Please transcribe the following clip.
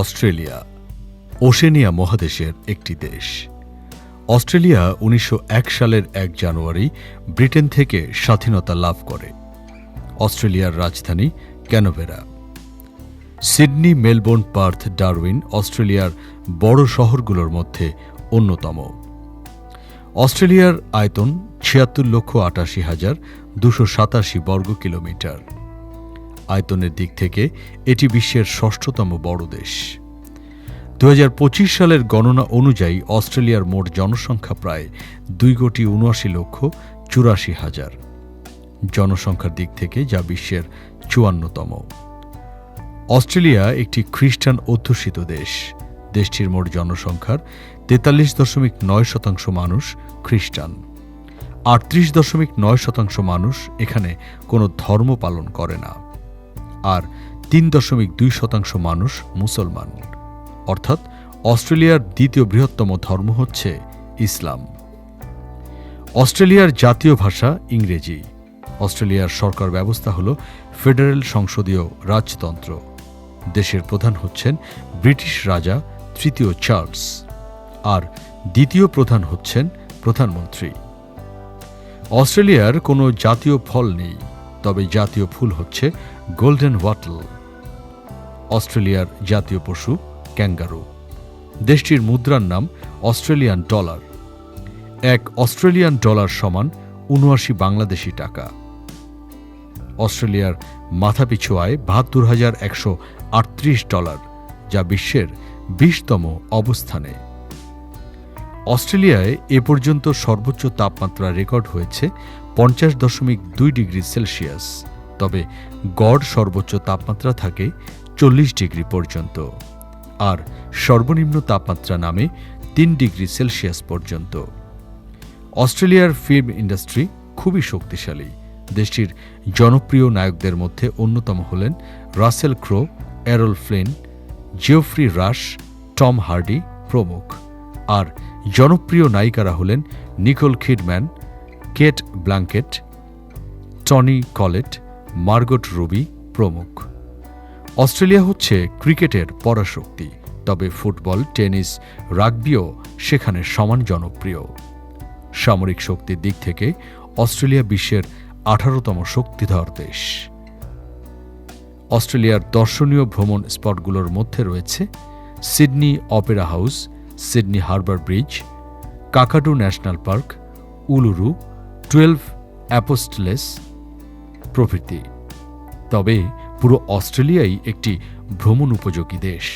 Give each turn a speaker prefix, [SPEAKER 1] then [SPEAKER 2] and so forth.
[SPEAKER 1] Australia, Oceania মহাদেশের একটি দেশ। অস্ট্রেলিয়া উনিশশো এক সালের এক জানুয়ারি ব্রিটেন থেকে স্বাধীনতা লাভ করে। অস্ট্রেলিয়ার রাজধানী Canberra Sydney, Melbourne, Perth, Darwin অস্ট্রেলিয়ার বড় শহরগুলোর মধ্যে অন্যতম। অস্ট্রেলিয়ার আয়তন ছিয়াত্তর লক্ষ আটাশি হাজার দুশো সাতাশি বর্গ কিলোমিটার আয়তনের দিক থেকে এটি বিশ্বের ষষ্ঠতম বড় দেশ। দু হাজার পঁচিশ সালের গণনা অনুযায়ী অস্ট্রেলিয়ার মোট জনসংখ্যা প্রায় দুই কোটি উনআশি লক্ষ চুরাশি হাজার। জনসংখ্যার দিক থেকে যা বিশ্বের চুয়ান্নতম। অস্ট্রেলিয়া একটি খ্রিস্টান অধ্যুষিত দেশ। দেশটির মোট জনসংখ্যার তেতাল্লিশ দশমিক নয় শতাংশ মানুষ খ্রিস্টান। আটত্রিশ দশমিক নয় শতাংশ মানুষ এখানে কোনো ধর্ম পালন করে না। আর তিন দশমিক দুই শতাংশ মানুষ মুসলমান। অর্থাৎ অস্ট্রেলিয়ার দ্বিতীয় বৃহত্তম ধর্ম হচ্ছে ইসলাম। অস্ট্রেলিয়ার জাতীয় ভাষা ইংরেজি। অস্ট্রেলিয়ার সরকার ব্যবস্থা হল ফেডারেল সংসদীয় রাজতন্ত্র। দেশের প্রধান হচ্ছেন ব্রিটিশ রাজা তৃতীয় চার্লস। আর দ্বিতীয় প্রধান হচ্ছেন প্রধানমন্ত্রী। অস্ট্রেলিয়ার কোনো জাতীয় ফল নেই, তবে জাতীয় ফুল হচ্ছে গোল্ডেন ওয়াটল অস্ট্রেলিয়ার জাতীয় পশু ক্যাঙ্গারু দেশটির মুদ্রার নাম অস্ট্রেলিয়ান ডলার এক অস্ট্রেলিয়ান ডলার সমান উনআশি বাংলাদেশি টাকা। অস্ট্রেলিয়ার মাথাপিছু আয় বাহাত্তর হাজার একশো আটত্রিশ ডলার, যা বিশ্বের বিশতম অবস্থানে। অস্ট্রেলিয়ায় এ পর্যন্ত সর্বোচ্চ তাপমাত্রা রেকর্ড হয়েছে পঞ্চাশ দশমিক দুই ডিগ্রি সেলসিয়াস। তবে গড় সর্বোচ্চ তাপমাত্রা থাকে চল্লিশ ডিগ্রি পর্যন্ত আর সর্বনিম্ন তাপমাত্রা নামে তিন ডিগ্রি সেলসিয়াস পর্যন্ত। অস্ট্রেলিয়ার ফিল্ম ইন্ডাস্ট্রি খুবই শক্তিশালী। দেশটির জনপ্রিয় নায়কদের মধ্যে অন্যতম হলেন Russell Crowe Errol Flynn, Geoffrey Rush, Tom Hardy প্রমুখ। আর জনপ্রিয় নায়িকারা হলেন Nicole Kidman Cate Blanchett Toni Collette Margot Robbie প্রমুখ। অস্ট্রেলিয়া হচ্ছে ক্রিকেটের পরাশক্তি, তবে ফুটবল, টেনিস, রাগবিও সেখানে সমান জনপ্রিয়। সামরিক শক্তির দিক থেকে অস্ট্রেলিয়া বিশ্বের আঠারোতম শক্তিধর দেশ। অস্ট্রেলিয়ার দর্শনীয় ভ্রমণ স্পটগুলোর মধ্যে রয়েছে Sydney Opera House, Sydney Harbour Bridge, Kakadu National Park, Uluru, Twelve Apostles প্রভৃতি। তবে পুরো অস্ট্রেলিয়াই একটি ভ্রমণ উপযোগী দেশ।